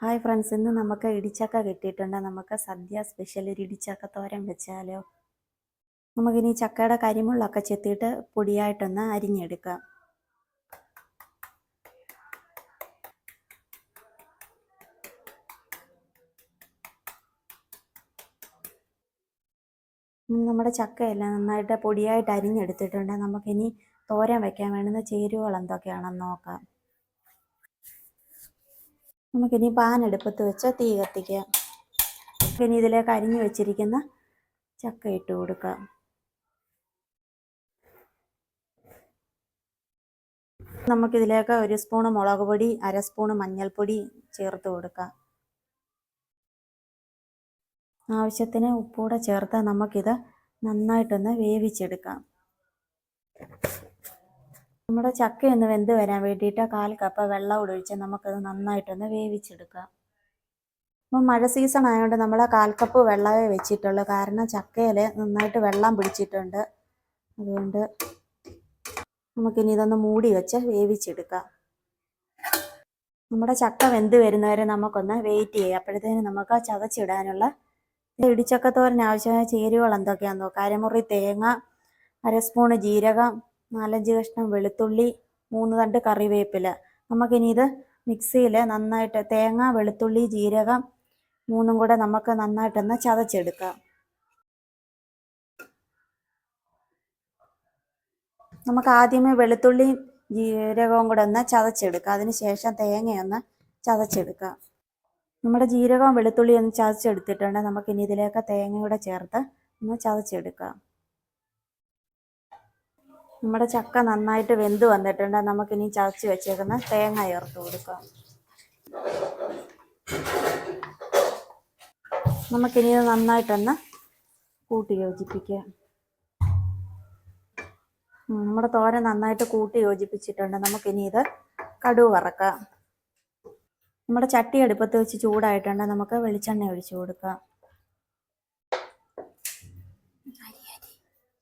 Hi friends ഇന്ന് നമുക്ക് ഇടിച്ചക്ക കിട്ടിയിട്ടുണ്ട്. നമുക്ക് സദ്യ സ്പെഷ്യൽ ഒരു ഇടിച്ചക്ക തോരൻ വെച്ചാലോ? നമുക്കിനി ചക്കയുടെ കരിമുള്ളൊക്കെ ചെത്തിയിട്ട് പൊടിയായിട്ടൊന്ന് അരിഞ്ഞെടുക്കാം. നമ്മുടെ ചക്കയെല്ലാം നന്നായിട്ട് പൊടിയായിട്ട് അരിഞ്ഞെടുത്തിട്ടുണ്ട്. നമുക്കിനി തോരൻ വയ്ക്കാൻ വേണ്ടുന്ന ചേരുവകൾ എന്തൊക്കെയാണെന്ന് നോക്കാം. നമുക്കിനി പാൻ അടുപ്പത്ത് വെച്ച് തീ കത്തിക്കാം. ഇനി ഇതിലേക്ക് അരിഞ്ഞു വെച്ചിരിക്കുന്ന ചക്ക ഇട്ട് കൊടുക്കാം. നമുക്കിതിലേക്ക് ഒരു സ്പൂണ് മുളക് പൊടി അര സ്പൂണ് മഞ്ഞൾപ്പൊടി ചേർത്ത് കൊടുക്കാം. ആവശ്യത്തിന് ഉപ്പൂടെ ചേർത്ത് നമുക്കിത് നന്നായിട്ടൊന്ന് വേവിച്ചെടുക്കാം. നമ്മുടെ ചക്ക ഒന്ന് വെന്ത് വരാൻ വേണ്ടിയിട്ട് കാൽ കപ്പ് വെള്ളം ഒഴിച്ച് നമുക്കത് നന്നായിട്ടൊന്ന് വേവിച്ചെടുക്കാം. ഇപ്പം മഴ സീസൺ ആയതുകൊണ്ട് നമ്മൾ കാൽ കപ്പ് വെള്ളമേ വെച്ചിട്ടുള്ളൂ. കാരണം ചക്കയിൽ നന്നായിട്ട് വെള്ളം പിടിച്ചിട്ടുണ്ട്. അതുകൊണ്ട് നമുക്കിനി ഇതൊന്ന് മൂടി വെച്ച് വേവിച്ചെടുക്കാം. നമ്മുടെ ചക്ക വെന്ത് വരുന്നവരെ നമുക്കൊന്ന് വെയിറ്റ് ചെയ്യാം. അപ്പോഴത്തേന് നമുക്ക് ചതച്ചിടാനുള്ള ഇടിച്ചക്കത്തോരന് ആവശ്യമായ ചേരുവകൾ എന്തൊക്കെയാണെന്ന് നോക്കാം. അരമുറി തേങ്ങ അര സ്പൂണ് ജീരകം നാലഞ്ച് കഷ്ണം വെളുത്തുള്ളി മൂന്ന് തണ്ട് കറിവേപ്പില. നമുക്കിനി ഇത് മിക്സിയിൽ നന്നായിട്ട് തേങ്ങ വെളുത്തുള്ളി ജീരകം മൂന്നും കൂടെ നമുക്ക് നന്നായിട്ടൊന്ന് ചതച്ചെടുക്കാം. നമുക്ക് ആദ്യമേ വെളുത്തുള്ളിയും ജീരകവും കൂടെ ഒന്ന് ചതച്ചെടുക്കാം. അതിനുശേഷം തേങ്ങയൊന്ന് ചതച്ചെടുക്കാം. നമ്മുടെ ജീരകവും വെളുത്തുള്ളിയും ഒന്ന് ചതച്ചെടുത്തിട്ടുണ്ട്. നമുക്കിനി ഇതിലേക്ക് തേങ്ങയൂടെ ചേർത്ത് ഒന്ന് ചതച്ചെടുക്കാം. നമ്മുടെ ചക്ക നന്നായിട്ട് വെന്ത് വന്നിട്ടുണ്ട്. നമുക്കിനി ചതച്ച് വെച്ചേക്കുന്ന തേങ്ങ ചേർത്ത് കൊടുക്കാം. നമുക്കിനി ഇത് നന്നായിട്ടൊന്ന് കൂട്ടി യോജിപ്പിക്കാം. നമ്മുടെ തോര നന്നായിട്ട് കൂട്ടി യോജിപ്പിച്ചിട്ടുണ്ട്. നമുക്കിനി ഇത് കടുവ് വറക്കാം. നമ്മുടെ ചട്ടി അടുപ്പത്ത് വെച്ച് ചൂടായിട്ടുണ്ട്. നമുക്ക് വെളിച്ചെണ്ണ ഒഴിച്ചു കൊടുക്കാം.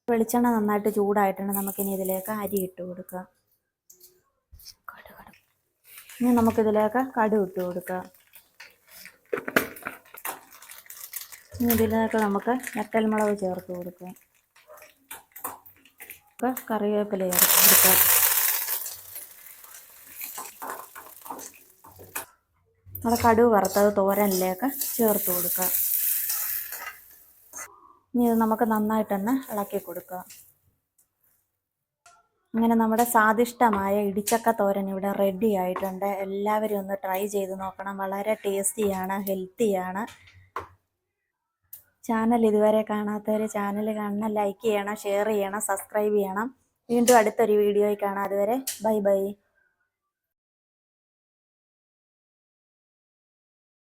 വെളിച്ചെണ്ണ നന്നായിട്ട് ചൂടായിട്ടുണ്ട്. നമുക്കിനി ഇതിലേക്ക് അരി ഇട്ട് കൊടുക്കുക കടു കടു ഇനി നമുക്കിതിലേക്ക് കടു ഇട്ട് കൊടുക്കുക ഇനി ഇതിലേക്ക് നമുക്ക് ഞെട്ടൽമുളക് ചേർത്ത് കൊടുക്കുക ഒക്കെ കറിവേപ്പില ചേർത്ത് കൊടുക്കുക നമ്മുടെ കടുവ് വറുത്തത് തോരനിലേക്ക് ചേർത്ത് കൊടുക്കുക ഇനി ഇത് നമുക്ക് നന്നായിട്ടൊന്ന് ഇളക്കി കൊടുക്കുക. അങ്ങനെ നമ്മുടെ സ്വാദിഷ്ടമായ ഇടിച്ചക്ക തോരൻ ഇവിടെ റെഡി ആയിട്ടുണ്ട്. എല്ലാവരും ഒന്ന് ട്രൈ ചെയ്ത് നോക്കണം. വളരെ ടേസ്റ്റിയാണ് ഹെൽത്തിയാണ് ചാനൽ ഇതുവരെ കാണാത്തവർ ചാനൽ കാണണം ലൈക്ക് ചെയ്യണം ഷെയർ ചെയ്യണം സബ്സ്ക്രൈബ് ചെയ്യണം. വീണ്ടും അടുത്തൊരു വീഡിയോയിൽ കാണാം. അതുവരെ ബൈ ബൈ